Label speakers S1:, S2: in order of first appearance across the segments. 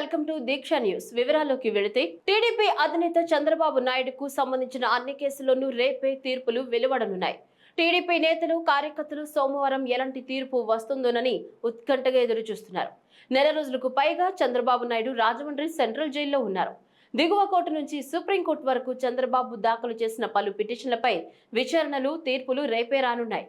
S1: Welcome to Deeksha news. వివరాల్లోకి వెళితే TDP అధినేత చంద్రబాబు నాయుడుకు సంబంధించిన అన్ని కేసుల్లోనూ రేపే తీర్పులు వెలువడనున్నాయి. టీడీపీ నేతలు కార్యకర్తలు సోమవారం ఎలాంటి తీర్పు వస్తుందోనని ఉత్కంఠగా ఎదురు చూస్తున్నారు నెల రోజులకు పైగా చంద్రబాబు నాయుడు రాజమండ్రి సెంట్రల్ జైల్లో ఉన్నారు. దిగువ కోర్టు నుంచి సుప్రీంకోర్టు వరకు చంద్రబాబు దాఖలు చేసిన పలు పిటిషన్లపై విచారణలు తీర్పులు రేపే రానున్నాయి.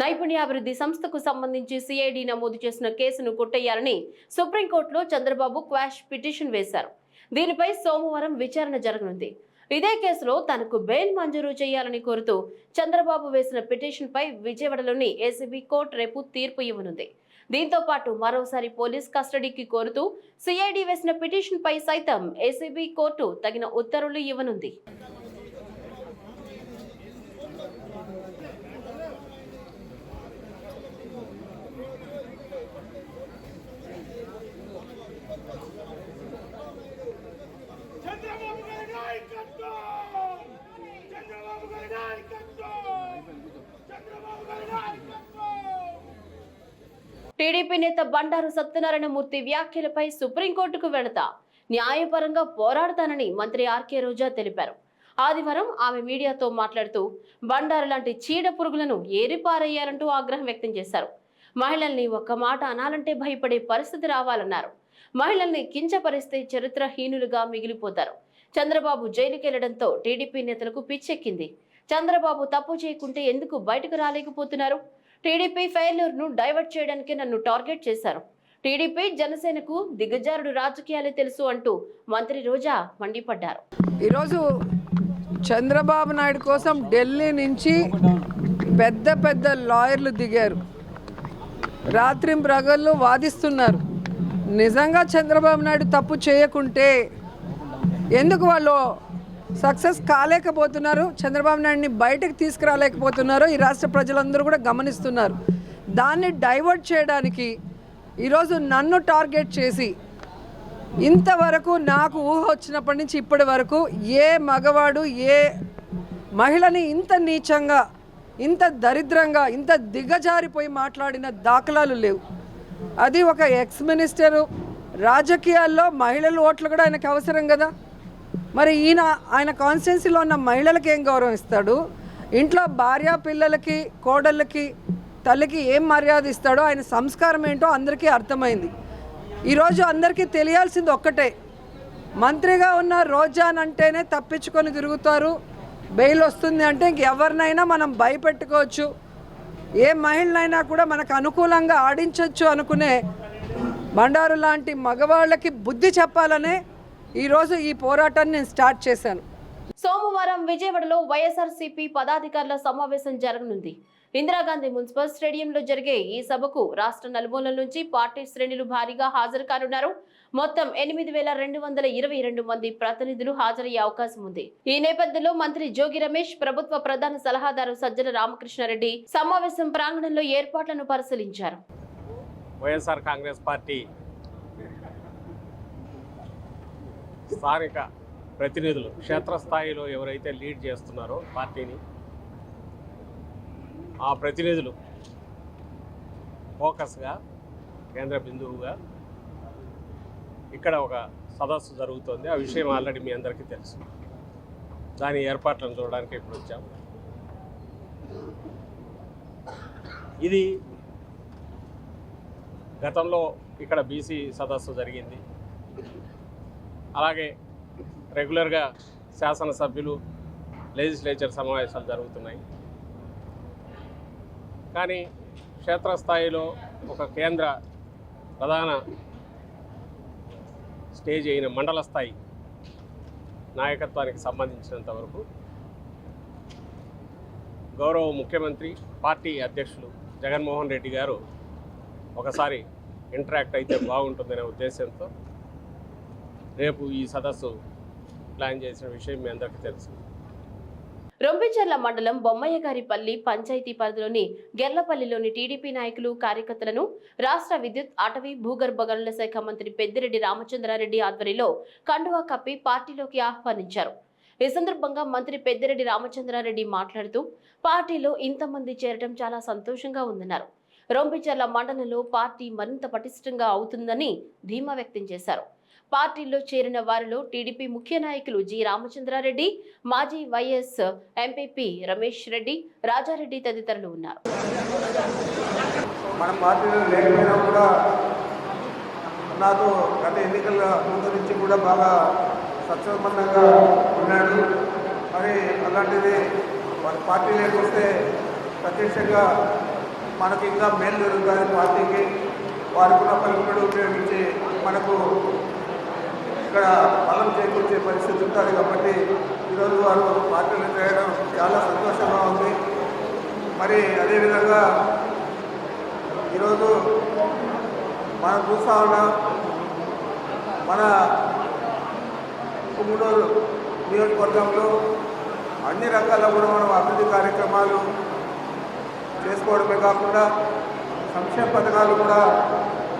S1: నైపుణ్యాభివృద్ధి సంస్థకు సంబంధించి సిఐడి నమోదు చేసిన కేసును కొట్టేయాలని సుప్రీంకోర్టులో చంద్రబాబు క్వాష్ పిటిషన్ వేశారు. దీనిపై సోమవారం విచారణ జరగనుంది. ఇదే కేసులో తనకు బెయిల్ మంజూరు చేయాలని కోరుతూ చంద్రబాబు వేసిన పిటిషన్ పై విజయవాడలోని ఏసీబీ కోర్టు రేపు తీర్పు ఇవ్వనుంది. దీంతో పాటు మరోసారి పోలీస్ కస్టడీకి కోరుతూ సిఐడి వేసిన పిటిషన్ పై సైతం ఏసీబీ కోర్టు తగిన ఉత్తర్వులు ఇవ్వనుంది
S2: చంద్రబాబు గారి నాయకత్వం చంద్రబాబు గారి నాయకత్వం చంద్రబాబు గారి నాయకత్వం
S1: టీడీపీ నేత బండారు సత్యనారాయణ మూర్తి వ్యాఖ్యలపై సుప్రీంకోర్టుకు వెళతా న్యాయపరంగా పోరాడతానని మంత్రి ఆర్కే రోజా తెలిపారు. ఆదివారం ఆమె మీడియాతో మాట్లాడుతూ బండారు లాంటి చీడ పురుగులను ఏరిపారయ్యారంటూ ఆగ్రహం వ్యక్తం చేశారు. మహిళల్ని ఒక్క మాట అనాలంటే భయపడే పరిస్థితి రావాలన్నారు. మహిళల్ని కించపరిస్తే చరిత్రహీనులుగా మిగిలిపోతారు. చంద్రబాబు జైలుకెళ్ళడంతో టీడీపీ నేతలకు పిచ్చెక్కింది. చంద్రబాబు తప్పు చేయకుంటే ఎందుకు బయటకు రాలేకపోతున్నారు? టీడీపీ ఫెయిల్యూర్ను డైవర్ట్ చేయడానికి నన్ను టార్గెట్ చేశారు. టీడీపీ జనసేనకు దిగజారుడు రాజకీయాలే తెలుసు అంటూ మంత్రి రోజా మండిపడ్డారు.
S3: ఈరోజు చంద్రబాబు నాయుడు కోసం ఢిల్లీ నుంచి పెద్ద పెద్ద లాయర్లు దిగారు. రాత్రి ప్రగళ్ళు వాదిస్తున్నారు. నిజంగా చంద్రబాబు నాయుడు తప్పు చేయకుంటే ఎందుకు వాళ్ళు సక్సెస్ కాలేకపోతున్నారు. చంద్రబాబు నాయుడిని బయటకు తీసుకురాలేకపోతున్నారు. ఈ రాష్ట్ర ప్రజలందరూ కూడా గమనిస్తున్నారు. దాన్ని డైవర్ట్ చేయడానికి ఈరోజు నన్ను టార్గెట్ చేసి ఇంతవరకు నాకు ఊహ వచ్చినప్పటి నుంచి ఇప్పటి వరకు ఏ మగవాడు ఏ మహిళని ఇంత నీచంగా ఇంత దరిద్రంగా ఇంత దిగజారిపోయి మాట్లాడిన దాఖలాలు లేవు. అది ఒక ఎక్స్ మినిస్టరు రాజకీయాల్లో మహిళల ఓట్లు కూడా ఆయనకు అవసరం కదా. మరి ఈయన ఆయన కాన్స్టిట్యున్సీలో ఉన్న మహిళలకి ఏం గౌరవం ఇస్తాడు ఇంట్లో భార్య పిల్లలకి కోడళ్ళకి తల్లికి ఏం మర్యాద ఇస్తాడో ఆయన సంస్కారం ఏంటో అందరికీ అర్థమైంది. ఈరోజు అందరికీ తెలియాల్సింది ఒక్కటే. మంత్రిగా ఉన్న రోజాన్ అంటేనే తప్పించుకొని తిరుగుతారు. బెయిల్ వస్తుంది అంటే ఇంకెవరినైనా మనం భయపెట్టుకోవచ్చు. ఏ మహిళనైనా కూడా మనకు అనుకూలంగా ఆడించవచ్చు అనుకునే బండారు లాంటి మగవాళ్ళకి బుద్ధి చెప్పాలనే ఈరోజు ఈ పోరాటాన్ని నేను స్టార్ట్ చేశాను.
S1: సోమవారం విజయవాడలో వైఎస్ఆర్సీపీ పదాధికారుల సమావేశం జరగనుంది. ఇందిరాగాంధీ మున్సిపల్ స్టేడియంలో జరిగే ఈ సభకు రాష్ట్ర నలుమూలల నుంచి పార్టీ శ్రేణులు భారీగా హాజరు కానున్నారు. మొత్తం ఎనిమిది వేల రెండు వందల ఇరవై రెండు మంది ప్రతినిధులు హాజరయ్యే అవకాశం ఉంది. ఈ నేపథ్యంలో మంత్రి జోగి రమేష్ ప్రభుత్వ ప్రధాన సలహాదారు సజ్జల రామకృష్ణారెడ్డి సమావేశం ప్రాంగణంలో ఏర్పాట్లను పరిశీలించారు.
S4: వైఎస్ఆర్ కాంగ్రెస్ పార్టీ స్థానిక ప్రతినిధులు క్షేత్రస్థాయిలో ఎవరైతే లీడ్ చేస్తున్నారో పార్టీని ఆ ప్రతినిధులు ఫోకస్గా కేంద్ర బిందువుగా ఇక్కడ ఒక సదస్సు జరుగుతోంది. ఆ విషయం ఆల్రెడీ మీ అందరికీ తెలుసు. దాని ఏర్పాట్లను చూడడానికి ఇప్పుడు వచ్చాము ఇది గతంలో ఇక్కడ బీసీ సదస్సు జరిగింది. అలాగే రెగ్యులర్గా శాసనసభ్యులు లెజిస్లేచర్ సమావేశాలు జరుగుతున్నాయి. కానీ క్షేత్రస్థాయిలో ఒక కేంద్ర ప్రధాన స్టేజ్ అయిన మండల స్థాయి నాయకత్వానికి సంబంధించినంత వరకు గౌరవ ముఖ్యమంత్రి పార్టీ అధ్యక్షులు జగన్మోహన్ రెడ్డి గారు ఒకసారి ఇంటరాక్ట్ అయితే బాగుంటుందనే ఉద్దేశంతో రేపు ఈ సదస్సు ప్లాన్ చేసిన విషయం మీ అందరికీ తెలుసు.
S1: రొంపిచెర్ల మండలం బొమ్మయ్యగారిపల్లి పంచాయతీ పరిధిలోని గెర్లపల్లిలోని టీడీపీ నాయకులు కార్యకర్తలను రాష్ట్ర విద్యుత్ అటవీ భూగర్భ గనుల శాఖ మంత్రి పెద్దిరెడ్డి రామచంద్రారెడ్డి ఆధ్వర్యంలో కండువా కప్పి పార్టీలోకి ఆహ్వానించారు. ఈ సందర్భంగా మంత్రి పెద్దిరెడ్డి రామచంద్రారెడ్డి మాట్లాడుతూ పార్టీలో ఇంతమంది చేరటం చాలా సంతోషంగా ఉందన్నారు. రొంపిచెర్ల మండలంలో పార్టీ మరింత పటిష్టంగా అవుతుందని ధీమా వ్యక్తం చేశారు. పార్టీలో చేరిన వారిలో టీడీపీ ముఖ్య నాయకులు జి రామచంద్రారెడ్డి మాజీ వైఎస్ ఎంపీపీ రమేష్ రెడ్డి రాజారెడ్డి తదితరులు ఉన్నారు.
S5: మన పార్టీలో లేకపోయినా కూడా నాకు గత ఎన్నికల ముందు నుంచి కూడా బాగా సత్సంబంధంగా ఉన్నాడు. మరి అలాంటిది వారి పార్టీ లేకపోతే ప్రత్యక్షంగా మనకి ఇంకా మేలు జరుగుతుంది పార్టీకి వారికి కూడా పలుకుబడి ఉపయోగించి మనకు ఇక్కడ బలం చేకూర్చే పరిస్థితి ఉంటుంది కాబట్టి ఈరోజు వారు పార్టీలు చేయడం చాలా సంతోషంగా ఉంది. మరి అదేవిధంగా ఈరోజు మనం చూస్తా ఉన్నాం మన కుమ్మూడూరు నియోజకవర్గంలో అన్ని రకాల కూడా మనం అభివృద్ధి కార్యక్రమాలు చేసుకోవడమే కాకుండా సంక్షేమ పథకాలు కూడా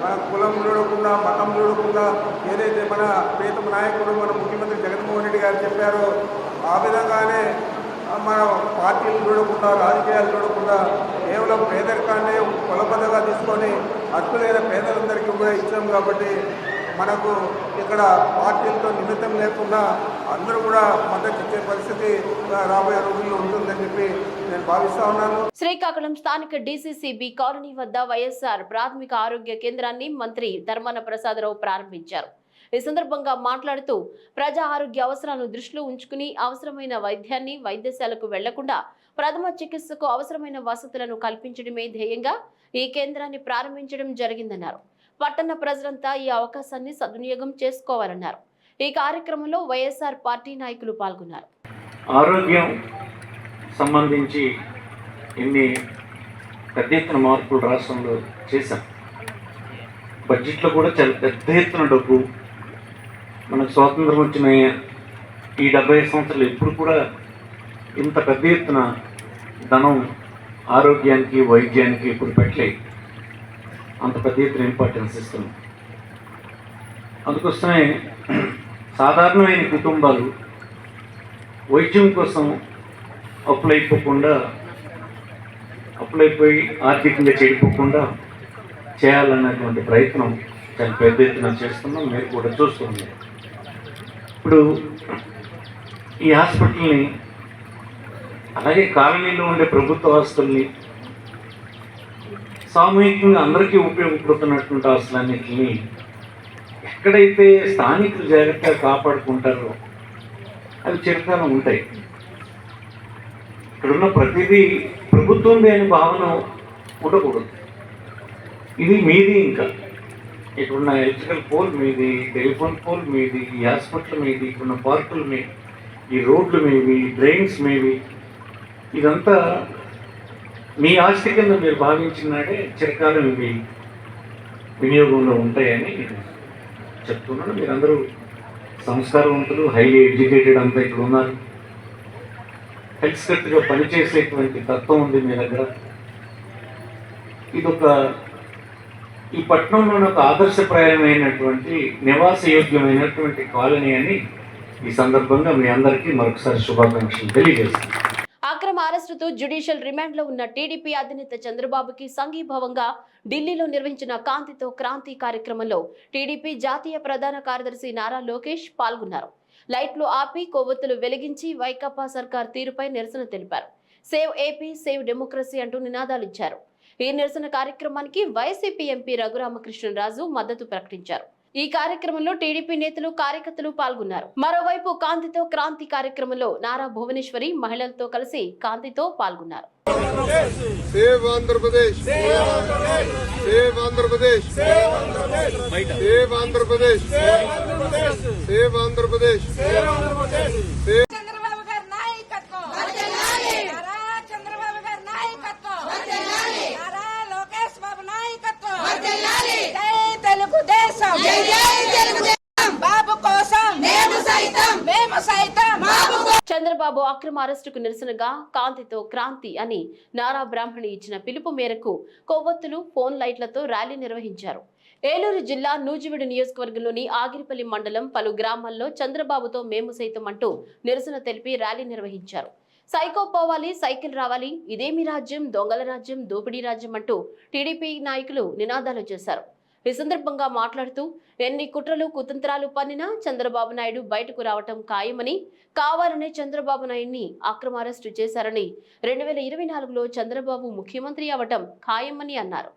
S5: మన కులం చూడకుండా మతం చూడకుండా ఏదైతే మన ప్రీతం నాయకుడు మన ముఖ్యమంత్రి జగన్మోహన్ రెడ్డి గారు చెప్పారో ఆ విధంగానే మన పార్టీలు చూడకుండా రాజకీయాలు చూడకుండా కేవలం పేదరికాన్ని కులబద్దగా తీసుకొని అర్హులైన పేదలందరికీ కూడా ఇచ్చాం కాబట్టి మనకు ఇక్కడ పార్టీలతో నిమిత్తం లేకుండా అందరూ కూడా మద్దతు ఇచ్చే పరిస్థితి రాబోయే రోజుల్లో ఉంటుందని చెప్పి నేను భావిస్తా ఉన్నాను.
S1: శ్రీకాకుళం స్థానిక డీసీసీబీ కాలనీ వద్ద వైఎస్ఆర్ ప్రాథమిక ఆరోగ్య కేంద్రాన్ని మంత్రి ధర్మాన ప్రసాదరావు ప్రారంభించారు. ఈ సందర్భంగా మాట్లాడుతూ ప్రజా ఆరోగ్య అవసరాలను దృష్టిలో ఉంచుకుని అవసరమైన వైద్యాన్ని వైద్యశాలకు వెళ్ళకుండా ప్రథమ చికిత్సకు అవసరమైన వసతులను కల్పించడమే ధ్యేయంగా ఈ కేంద్రాన్ని ప్రారంభించడం జరిగిందన్నారు. పట్టణ ప్రజలంతా ఈ అవకాశాన్ని సద్వినియోగం చేసుకోవాలన్నారు. ఈ కార్యక్రమంలో వైఎస్ఆర్ పార్టీ నాయకులు పాల్గొన్నారు.
S6: ఆరోగ్యం సంబంధించి ఎన్ని పెద్ద ఎత్తున మార్పులు రాష్ట్రంలో చేశాం. బడ్జెట్లో కూడా చాలా పెద్ద ఎత్తున డబ్బు మనకు స్వాతంత్రం వచ్చిన ఈ డెబ్బై సంవత్సరాలు ఎప్పుడు కూడా ఇంత పెద్ద ఎత్తున ధనం ఆరోగ్యానికి వైద్యానికి ఇప్పుడు పెట్టలేదు. అంత పెద్ద ఎత్తున ఇంపార్టెన్స్ ఇస్తున్నాం అందుకోసమే సాధారణమైన కుటుంబాలు వైద్యం కోసం అప్పులైపోకుండా అప్పులైపోయి ఆర్థికంగా చెడిపోకుండా చేయాలన్నటువంటి ప్రయత్నం చాలా పెద్ద ఎత్తున చేస్తున్నాం. మీరు కూడా చూస్తుంది ఇప్పుడు ఈ హాస్పిటల్ని అలాగే కాలనీలో ఉండే ప్రభుత్వ ఆస్తుల్ని సామూహికంగా అందరికీ ఉపయోగపడుతున్నటువంటి ఆస్తులన్నింటినీ ఎక్కడైతే స్థానికులు జాగ్రత్తగా కాపాడుకుంటారో అవి చిరకాలం ఉంటాయి. ఇక్కడున్న ప్రతిదీ ప్రభుత్వంది అనే భావన ఉండకూడదు. ఇది మీది ఇంకా. ఇక్కడున్న ఎలక్ట్రికల్ పోల్ మీది టెలిఫోన్ పోల్ మీది ఈ హాస్పిటల్ మీది ఇక్కడున్న పార్కులు మీ ఈ రోడ్లు మీవి డ్రైన్స్ మీవి ఇదంతా మీ ఆస్తి కింద మీరు భావించినాడే చిరకాలం మీ వినియోగంలో ఉంటాయని చెప్తున్నాను. మీరందరూ సంస్కారవంతులు హైలీ ఎడ్యుకేటెడ్ అంతా ఇక్కడ ఉన్నారు. కలిసికట్టుగా పనిచేసేటువంటి తత్వం ఉంది మీ దగ్గర. ఇదొక ఈ పట్టణంలోని ఒక ఆదర్శప్రాయమైనటువంటి నివాస యోగ్యమైనటువంటి కాలనీ అని ఈ సందర్భంగా మీ అందరికీ మరొకసారి శుభాకాంక్షలు తెలియజేస్తున్నాను.
S1: అరెస్టుతో జ్యుడిషియల్ రిమాండ్లో ఉన్న టీడీపీ అధినేత చంద్రబాబుకి సంఘీభావంగా ఢిల్లీలో నిర్వహించిన కాంతితో క్రాంతి కార్యక్రమంలో టీడీపీ జాతీయ ప్రధాన కార్యదర్శి నారా లోకేష్ పాల్గొన్నారు. లైట్లు ఆపి కొవ్వొత్తులు వెలిగించి వైకాపా సర్కార్ తీరుపై నిరసన తెలిపారు. సేవ్ ఏపీ సేవ్ డెమోక్రసీ అంటూ నినాదాలు ఇచ్చారు. ఈ నిరసన కార్యక్రమానికి వైసీపీ ఎంపీ రఘురామకృష్ణరాజు మద్దతు ప్రకటించారు. ఈ కార్యక్రమంలో టీడీపీ నేతలు కార్యకర్తలు పాల్గొన్నారు. మరోవైపు కాంతితో క్రాంతి కార్యక్రమంలో నారా భువనేశ్వరి మహిళలతో కలిసి కాంతితో పాల్గొన్నారు.
S7: Save Andhra Pradesh. Save Andhra Pradesh. Save Andhra Pradesh. Save Andhra Pradesh save
S8: Chandrababu గారి నాయకత్వం నారా చంద్రబాబు గారి నాయకత్వం నారా లోకేష్ బాబు నాయకత్వం జై తెలుగుదేశం బాబు కోసం మేము సైతం మేము సైతం బాబు
S1: బాబు అక్రమ అరెస్టుకు నిరసనగా కాంతితో క్రాంతి అని నారా బ్రాహ్మణి ఇచ్చిన పిలుపు మేరకు కొవ్వొత్తులు ఫోన్ లైట్లతో ర్యాలీ నిర్వహించారు. ఏలూరు జిల్లా నూజివీడు నియోజకవర్గంలోని ఆగిరిపల్లి మండలం పలు గ్రామాల్లో చంద్రబాబుతో మేము సైతం అంటూ నిరసన తెలిపి ర్యాలీ నిర్వహించారు. సైకో పోవాలి సైకిల్ రావాలి ఇదేమి రాజ్యం దొంగల రాజ్యం దోపిడీ రాజ్యం అంటూ టీడీపీ నాయకులు నినాదాలు చేశారు. ఈ సందర్భంగా మాట్లాడుతూ ఎన్ని కుట్రలు కుతంత్రాలు పన్నినా చంద్రబాబు నాయుడు బయటకు రావటం ఖాయమని కావాలనే చంద్రబాబు నాయుడిని అక్రమ అరెస్టు చేశారని రెండు వేల ఇరవై నాలుగులో చంద్రబాబు ముఖ్యమంత్రి అవటం ఖాయమని అన్నారు.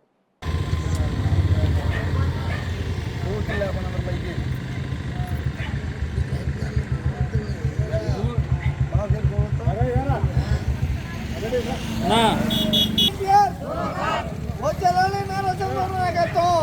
S2: వచ్చేదాన్ని నేను చంద్రబాబు నాయకత్వం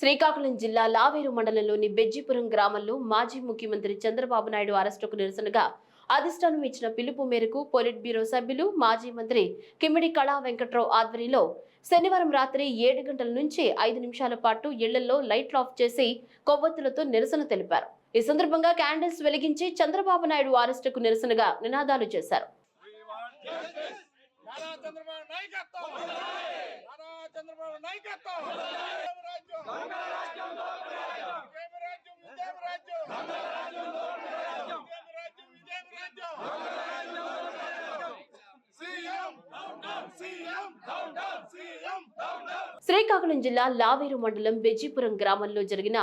S1: శ్రీకాకుళం జిల్లా లావేరు మండలంలోని బెజ్జిపురం గ్రామంలో మాజీ ముఖ్యమంత్రి చంద్రబాబు నాయుడు అరెస్టుకు నిరసనగా అధిష్టానం ఇచ్చిన పిలుపు మేరకు పొలిట్ బ్యూరో సభ్యులు మాజీ మంత్రి కిమిడి కళా వెంకట్రావు ఆధ్వర్యంలో శనివారం రాత్రి ఏడు గంటల నుంచి ఐదు నిమిషాల పాటు ఇళ్ళలో లైట్లు ఆఫ్ చేసి కొవ్వొత్తులతో నిరసన తెలిపారు. ఈ సందర్భంగా క్యాండిల్స్ వెలిగించి చంద్రబాబు నాయుడు అరెస్టుకు నిరసనగా నినాదాలు చేశారు.
S2: నారా చంద్రబాబు నాయకత్వం! నారా చంద్రబాబు నాయకత్వం రాజ్యం ఇదేమి రాజ్యం ఇదేమి రాజ్యం ఇదేమి రాజ్యం ఇదేమి రాజ్యం సీఎం సీఎం సీఎం
S1: శ్రీకాకుళం జిల్లా లావేరు మండలం బెజ్జిపురం గ్రామంలో జరిగిన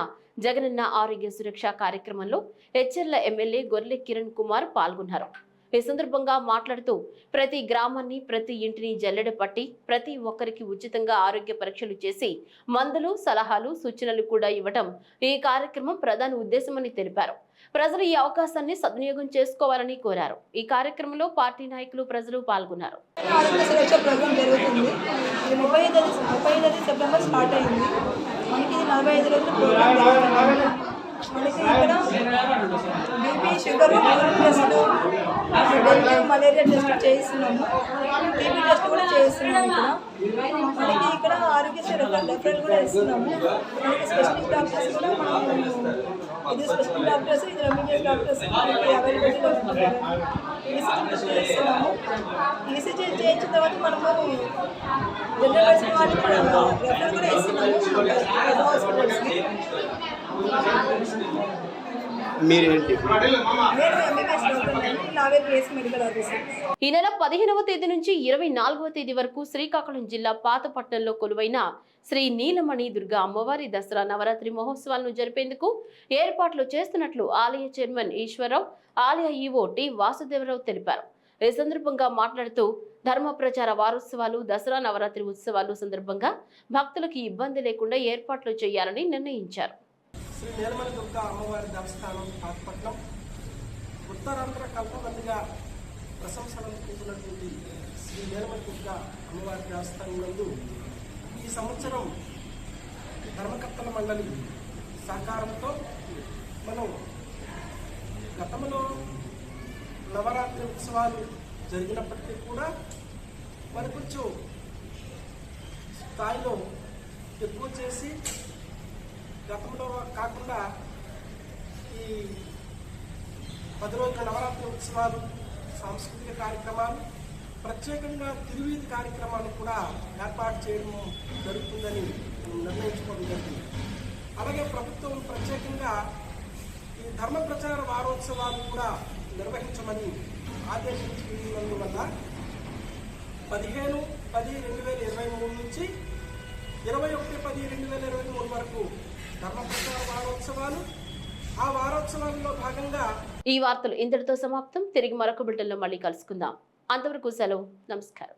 S1: జగనన్న ఆరోగ్య సురక్ష కార్యక్రమంలో హెచ్ఎర్ల ఎమ్మెల్యే గొర్రె కిరణ్ కుమార్ పాల్గొన్నారు. ఈ సందర్భంగా మాట్లాడుతూ ప్రతి గ్రామాన్ని ప్రతి ఇంటిని జల్లెడ పట్టి ప్రతి ఒక్కరికి ఉచితంగా ఆరోగ్య పరీక్షలు చేసి మందులు సలహాలు సూచనలు కూడా ఇవ్వటం ఈ కార్యక్రమం ప్రధాన ఉద్దేశమని తెలిపారు. ప్రజలు ఈ అవకాశాన్ని సద్వినియోగం చేసుకోవాలని కోరారు. ఈ కార్యక్రమంలో పార్టీ నాయకులు ప్రజలు పాల్గొన్నారు.
S9: ప్రోగ్రామ్ జరుగుతుంది. మనకి ఇది నలభై ఐదు రోజులు ప్రోగ్రామ్ జరుగుతుంది. మనకి ఇక్కడ BP sugar test dengue malaria test చేయిస్తున్నాము. BP test కూడా చేయిస్తున్నాము ఇక్కడ. మనకి ఇక్కడ ఆరోగ్యశ్రీ సురక్ష రెఫరల్ కూడా ఇస్తున్నాము. మనకి స్పెషలిస్ట్ డాక్టర్స్ కూడా ఇది స్పెషల్ డాక్టర్స్ ఇది రెమిడియస్ డాక్టర్స్ మనకి అవైలబిలిటీలో ఉంటున్నారు ఈసీజీ చేస్తున్నాము ఈసీజీ చేయించిన తర్వాత మనము జనరల్ వాళ్ళకి మనం రెఫర్ కూడా ఇస్తున్నాము. హాస్పిటల్స్కి
S10: మీరేంటి?
S1: ఈ నెల పదిహేనవ తేదీ నుంచి ఇరవై నాలుగవ తేదీ వరకు శ్రీకాకుళం జిల్లా పాతపట్నంలో కొలువైన శ్రీ నీలమణి దుర్గా అమ్మవారి దసరా నవరాత్రి మహోత్సవాలను జరిపేందుకు ఏర్పాట్లు చేస్తున్నట్లు ఆలయ చైర్మన్ ఈశ్వరరావు ఆలయ ఈవో టి వాసుదేవరావు తెలిపారు. ఈ సందర్భంగా మాట్లాడుతూ ధర్మ ప్రచార వారోత్సవాలు దసరా నవరాత్రి ఉత్సవాలు సందర్భంగా భక్తులకు ఇబ్బంది లేకుండా ఏర్పాట్లు చేయాలని నిర్ణయించారు.
S11: శ్రీ నీలమణి దుర్గ అమ్మవారి దేవస్థానం పాతపట్నం ఉత్తరాంధ్ర కల్పబందిగా ప్రశంసలను పొందినటువంటి శ్రీ నీలమణి దుర్గ అమ్మవారి దేవస్థానం నందు ఈ సంవత్సరం ధర్మకర్తల మండలి సహకారంతో మనం గతంలో నవరాత్రి ఉత్సవాలు జరిగినప్పటికీ కూడా మరి కొంచెం స్థాయిలో ఎక్కువ చేసి గతంలో కాకుండా ఈ పది రోజుల నవరాత్రి ఉత్సవాలు సాంస్కృతిక కార్యక్రమాలు ప్రత్యేకంగా తిరువీధి కార్యక్రమాలు కూడా ఏర్పాటు చేయడం జరుగుతుందని నిర్ణయించుకోవడం జరిగింది. అలాగే ప్రభుత్వం ప్రత్యేకంగా ఈ ధర్మ ప్రచార వారోత్సవాలు కూడా నిర్వహించమని ఆదేశించినందువల్ల పదిహేను పది రెండు వేల ఇరవై మూడు నుంచి ఇరవై ఒకటి పది రెండు వేల ఇరవై మూడు వరకు ధర్మ వారోత్సవాలు. ఆ వారోత్సవాల్లో భాగంగా
S1: ఈ వార్తలు ఇంతటితో సమాప్తం. తిరిగి మరొక బిడ్డల్లో మళ్ళీ కలుసుకుందాం. అంతవరకు సెలవు. నమస్కారం.